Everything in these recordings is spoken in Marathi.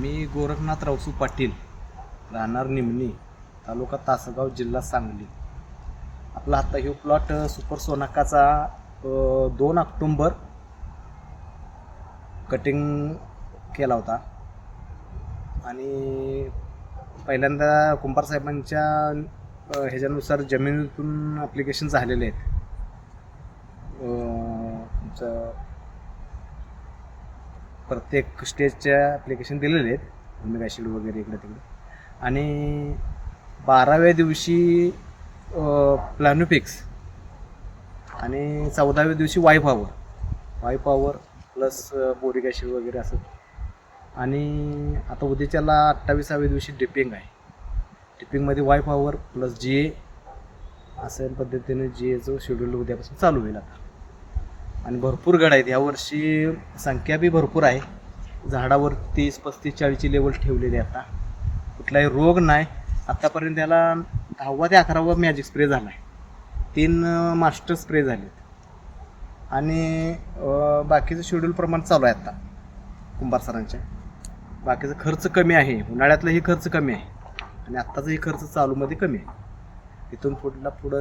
मी गोरखनाथ रावसू पाटील राहणार निमणी तालुका तासगाव जिल्हा सांगली. आपला आता ह्यो प्लॉट सुपर सोनाकाचा दोन ऑक्टोंबर कटिंग केला होता. आणि पहिल्यांदा कुंभार साहेबांच्या ह्याच्यानुसार जमिनीतून ॲप्लिकेशन झालेले आहेत. तुमचं प्रत्येक स्टेजच्या ॲप्लिकेशन दिलेले आहेत. भूमिका वगैरे इकडे तिकडे. आणि बाराव्या दिवशी प्लॅनोपिक्स आणि चौदाव्या दिवशी Y power Y power plus boric acid वगैरे असं. आणि आता उद्याच्याला अठ्ठावीसाव्या दिवशी डिपिंग आहे. डिपिंगमध्ये Y power plus G A असं पद्धतीने जी एचं शेड्यूल उद्यापासून चालू होईल आता. आणि भरपूर गड आहेत. यावर्षी संख्या बी भरपूर आहे. झाडावर तीस पस्तीस चाळीसची लेवल ठेवलेली आहे आता. कुठलाही रोग नाही. आत्तापर्यंत त्याला दहावा ते अकरावा मॅजिक स्प्रे झाला आहे तीन मास्टर स्प्रे झालेत. आणि बाकीचं शेड्यूल प्रमाण चालू आहे आत्ता कुंभार सरांच्या. बाकीचा खर्च कमी आहे. उन्हाळ्यातलाही खर्च कमी आहे. आणि आत्ताचाही खर्च चालूमध्ये कमी आहे. इथून पुढला पुढं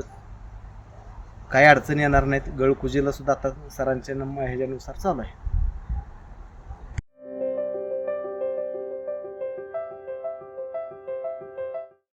काही अडचणी येणार नाहीत. गळकुजीला सुद्धा आता सरांच्या ह्याच्यानुसार चालू आहे.